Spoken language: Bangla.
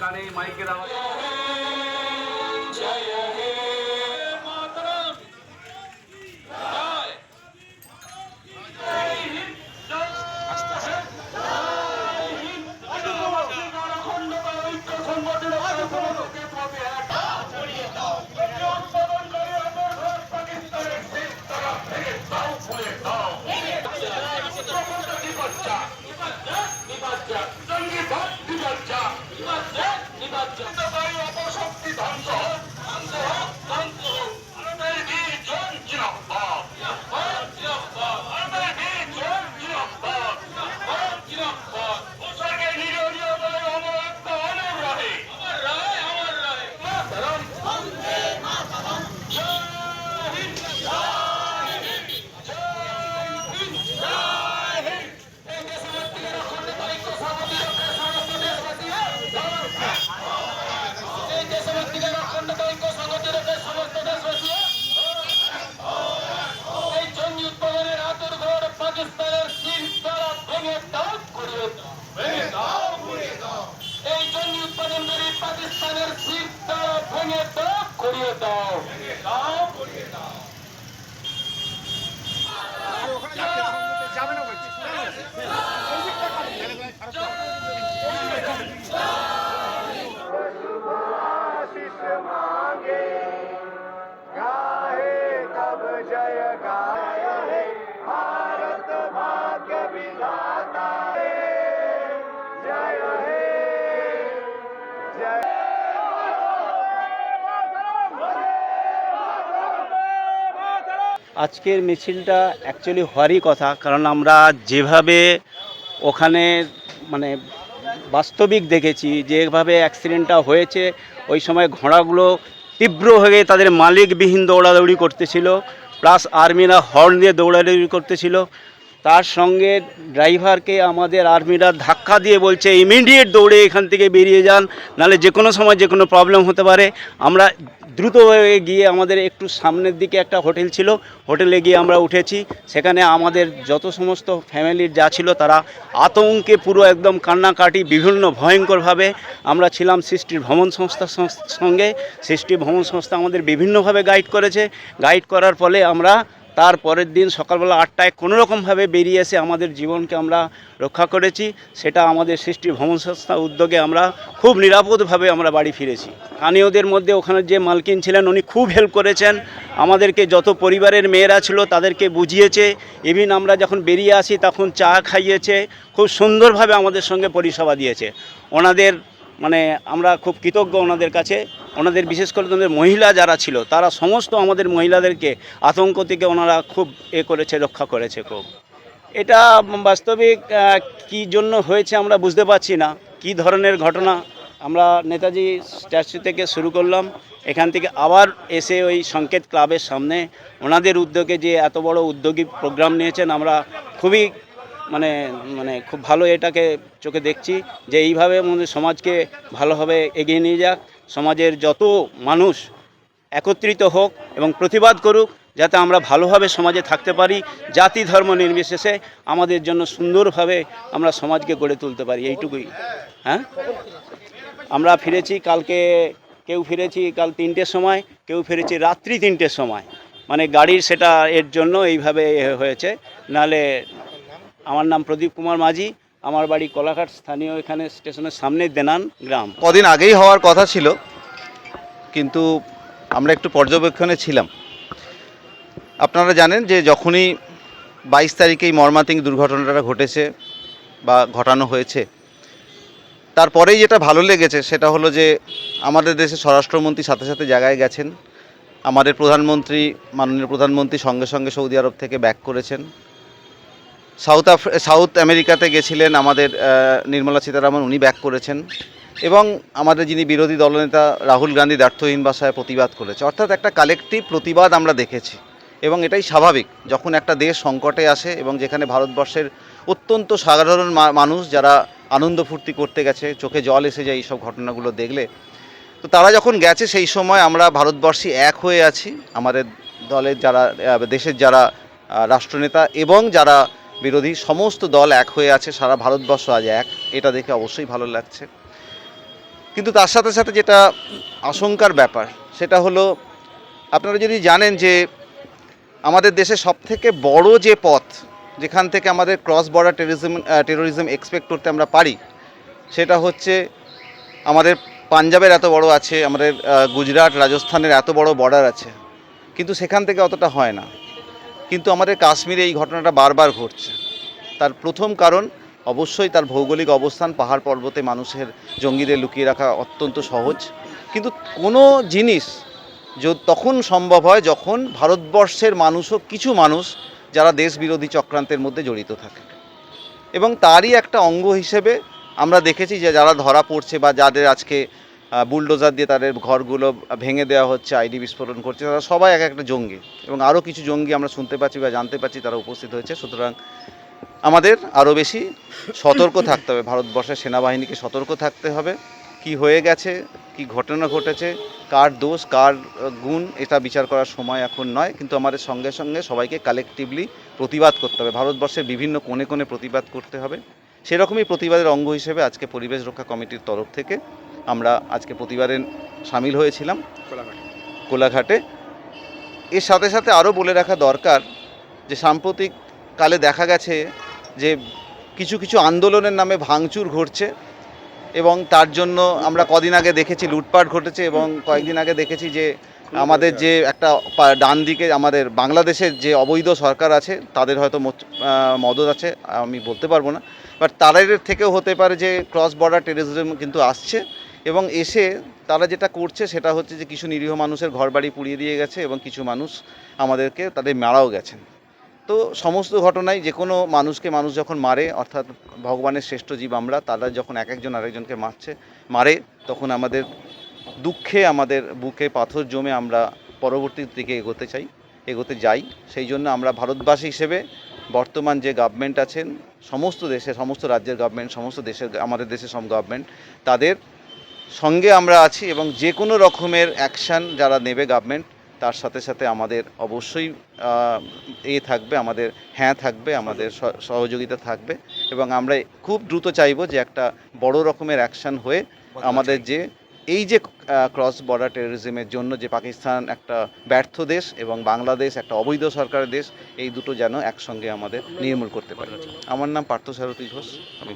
কানে মাইকের আওয়াজ দাও যাবে দাও আজকের মিছিলটা অ্যাকচুয়ালি হওয়ারই কথা, কারণ আমরা যেভাবে ওখানে মানে বাস্তবিক দেখেছি, যেভাবে অ্যাক্সিডেন্টটা হয়েছে, ওই সময় ঘোড়াগুলো তীব্র হয়ে তাদের মালিকবিহীন দৌড়াদৌড়ি করতেছিল প্লাস আর্মিরা হর্ন দিয়ে দৌড়াদৌড়ি করতেছিল। তার সঙ্গে ড্রাইভারকে আমাদের আর্মিরা ধাক্কা দিয়ে বলছে ইমিডিয়েট দৌড়ে এখান থেকে বেরিয়ে যান, নাহলে যে কোনো সময় যে কোনো প্রবলেম হতে পারে। আমরা দ্রুতভাবে গিয়ে আমাদের একটু সামনের দিকে একটা হোটেল ছিল, হোটেলে গিয়ে আমরা উঠেছি। সেখানে আমাদের যত সমস্ত ফ্যামিলির যা ছিল, তারা আতঙ্কে পুরো একদম কান্নাকাটি, বিভিন্ন ভয়ঙ্করভাবে আমরা ছিলাম সৃষ্টির ভ্রমণ সংস্থার সঙ্গে। সৃষ্টি ভ্রমণ সংস্থা আমাদের বিভিন্নভাবে গাইড করেছে। গাইড করার ফলে আমরা তার পরের দিন সকালবেলা আটটায় কোনোরকমভাবে বেরিয়ে এসে আমাদের জীবনকে আমরা রক্ষা করেছি। সেটা আমাদের সৃষ্টি ভ্রমণ সংস্থা উদ্যোগে আমরা খুব নিরাপদভাবে আমরা বাড়ি ফিরেছি। স্থানীয়দের মধ্যে ওখানে যে মালকিন ছিলেন, উনি খুব হেল্প করেছেন। আমাদেরকে যত পরিবারের মেয়েরা ছিল, তাদেরকে বুঝিয়েছে। ইভিন আমরা যখন বেরিয়ে আসি, তখন চা খাইয়েছে। খুব সুন্দরভাবে আমাদের সঙ্গে পরিষেবা দিয়েছে। ওনাদের মানে আমরা খুব কৃতজ্ঞ ওনাদের কাছে। ওনাদের, বিশেষ করে ওনাদের মহিলা যারা ছিল, তারা সমস্ত আমাদের মহিলাদেরকে আতঙ্ক থেকে ওনারা খুব এ করেছে, রক্ষা করেছে খুব। এটা বাস্তবিক কী জন্য হয়েছে আমরা বুঝতে পারছি না। কী ধরনের ঘটনা আমরা নেতাজি স্ট্যাচু থেকে শুরু করলাম। এখান থেকে আবার এসে ওই সংকেত ক্লাবের সামনে ওনাদের উদ্যোগে যে এত বড় উদ্যোগী প্রোগ্রাম নিয়েছেন, আমরা খুবই মানে মানে খুব ভালো এটাকে চোখে দেখছি যে এইভাবে আমাদের সমাজকে ভালোভাবে এগিয়ে নিয়ে যাক। সমাজের যত মানুষ একত্রিত হোক এবং প্রতিবাদ করুক, যাতে আমরা ভালোভাবে সমাজে থাকতে পারি, জাতি ধর্ম নির্বিশেষে আমাদের জন্য সুন্দরভাবে আমরা সমাজকে গড়ে তুলতে পারি, এইটুকুই। হ্যাঁ? আমরা ফিরেছি কালকে, কেউ ফিরেছি কাল তিনটের সময়, কেউ ফিরেছি রাত্রি তিনটের সময়। মানে গাড়ির সেটা এর জন্য এইভাবে হয়েছে। নালে আমার নাম প্রদীপ কুমার মাঝি আমার বাড়ি কোলাঘাট স্থানীয় এখানে স্টেশনের সামনে দেনান গ্রাম। কদিন আগেই হওয়ার কথা ছিল, কিন্তু আমরা একটু পর্যবেক্ষণে ছিলাম। আপনারা জানেন যে যখনই বাইশ তারিখে এই মর্মান্তিক দুর্ঘটনাটা ঘটেছে বা ঘটানো হয়েছে, তারপরেই যেটা ভালো লেগেছে সেটা হলো যে আমাদের দেশে স্বরাষ্ট্রমন্ত্রী সাথে সাথে জায়গায় গেছেন। আমাদের প্রধানমন্ত্রী, মাননীয় প্রধানমন্ত্রী সঙ্গে সঙ্গে সৌদি আরব থেকে ব্যাক করেছেন। সাউথ আফ সাউথ আমেরিকাতে গেছিলেন আমাদের নির্মলা সীতারামন, উনি ব্যাক করেছেন। এবং আমাদের যিনি বিরোধী দলনেতা রাহুল গান্ধী দ্ব্যর্থহীন ভাষায় প্রতিবাদ করেছে। অর্থাৎ একটা কালেকটিভ প্রতিবাদ আমরা দেখেছি। এবং এটাই স্বাভাবিক, যখন একটা দেশ সংকটে আসে এবং যেখানে ভারতবর্ষের অত্যন্ত সাধারণ মানুষ যারা আনন্দ ফুর্তি করতে গেছে, চোখে জল এসে যায় এইসব ঘটনাগুলো দেখলে, তো তারা যখন গেছে সেই সময় আমরা ভারতবর্ষী এক হয়ে আছি। আমাদের দলের যারা দেশের যারা রাষ্ট্রনেতা এবং যারা বিরোধী সমস্ত দল এক হয়ে আছে, সারা ভারতবর্ষ আজ এক। এটা দেখে অবশ্যই ভালো লাগছে। কিন্তু তার সাথে সাথে যেটা আশঙ্কার ব্যাপার, সেটা হলো, আপনারা যদি জানেন যে আমাদের দেশে সবথেকে বড় যে পথ যেখান থেকে আমাদের cross border terrorism terrorism expect করতে আমরা পারি, সেটা হচ্ছে আমাদের পাঞ্জাবের এত বড় আছে, আমাদের গুজরাট, রাজস্থানের এত বড় বর্ডার আছে। কিন্তু সেখান থেকে অতটা হয় না। কিন্তু আমাদের কাশ্মীরে এই ঘটনাটা বারবার ঘটছে। তার প্রথম কারণ, অবশ্যই তার ভৌগোলিক অবস্থান, পাহাড় পর্বতে মানুষের জঙ্গিদের লুকিয়ে রাখা অত্যন্ত সহজ। কিন্তু কোনো জিনিস তখন সম্ভব হয় যখন ভারতবর্ষের মানুষও কিছু মানুষ যারা দেশ বিরোধী চক্রান্তের মধ্যে জড়িত থাকে। এবং তারই একটা অঙ্গ হিসেবে আমরা দেখেছি যে যারা ধরা পড়ছে বা যাদের আজকে বুলডোজার দিয়ে তাদের ঘরগুলো ভেঙে দেওয়া হচ্ছে, আইডি বিস্ফোরণ করছে। তারা সবাই এক একটা জঙ্গি এবং আরও কিছু জঙ্গি আমরা শুনতে পাচ্ছি বা জানতে পাচ্ছি তারা উপস্থিত হয়েছে। সুতরাং আমাদের আরও বেশি সতর্ক থাকতে হবে। ভারতবর্ষের সেনাবাহিনীকে সতর্ক থাকতে হবে। কি হয়ে গেছে, কি ঘটনা ঘটেছে, কার দোষ, কার গুণ, এটা বিচার করার সময় এখন নয়। কিন্তু আমাদের সঙ্গে সঙ্গে সবাইকে কালেকটিভলি প্রতিবাদ করতে হবে। ভারতবর্ষের বিভিন্ন কোণে কোণে প্রতিবাদ করতে হবে। সেরকমই প্রতিবাদের অঙ্গ হিসেবে আজকে পরিবেশ রক্ষা কমিটির তরফ থেকে আমরা আজকে প্রতিবারে সামিল হয়েছিলাম। কোলাঘাটে। এর সাথে সাথে আরও বলে রাখা দরকার যে সাম্প্রতিক কালে দেখা গেছে যে কিছু কিছু আন্দোলনের নামে ভাঙচুর ঘটছে এবং তার জন্য আমরা কদিন আগে দেখেছি লুটপাট ঘটেছে এবং কয়েকদিন আগে দেখেছি যে আমাদের যে একটা ডান দিকে আমাদের বাংলাদেশের যে অবৈধ সরকার আছে তাদের হয়তো মদত আছে আমি বলতে পারব না। বাট তাদের থেকেও হতে পারে যে ক্রস বর্ডার টেরোরিজম কিন্তু আসছে। এবং এসে তারা যেটা করছে সেটা হচ্ছে যে কিছু নিরীহ মানুষের ঘরবাড়ি পুড়িয়ে দিয়ে গেছে এবং কিছু মানুষ আমাদেরকে তাদের মারাও গেছেন। তো সমস্ত ঘটনায় যে কোনো মানুষকে মানুষ যখন মারে, অর্থাৎ ভগবানের শ্রেষ্ঠ জীব আমরা, তারা যখন এক একজন আরেকজনকে মারছে, মারে, তখন আমাদের দুঃখে, আমাদের বুকে পাথর জমে আমরা পরবর্তী দিকে এগোতে চাই, এগোতে যাই। সেই জন্য আমরা ভারতবাসী হিসেবে বর্তমান যে গভর্নমেন্ট আছেন, সমস্ত দেশে, সমস্ত রাজ্যের গভর্নমেন্ট সমস্ত দেশের, আমাদের দেশের সব গভর্নমেন্ট তাদের সঙ্গে আমরা আছি এবং যে কোনো রকমের অ্যাকশান যারা নেবে গভর্নমেন্ট তার সাথে সাথে আমাদের অবশ্যই এ থাকবে আমাদের হ্যাঁ থাকবে আমাদের স- সহযোগিতা থাকবে এবং আমরা খুব দ্রুত চাইব যে একটা বড় রকমের অ্যাকশান হয়ে আমাদের যে এই যে ক্রস বর্ডার টেরোরিজমের জন্য যে পাকিস্তান একটা ব্যর্থ দেশ এবং বাংলাদেশ একটা অবৈধ সরকারের দেশ এই দুটো যেন একসঙ্গে আমাদের নির্মূল করতে পারে। আমার নাম পার্থ সারথী ঘোষ। আমি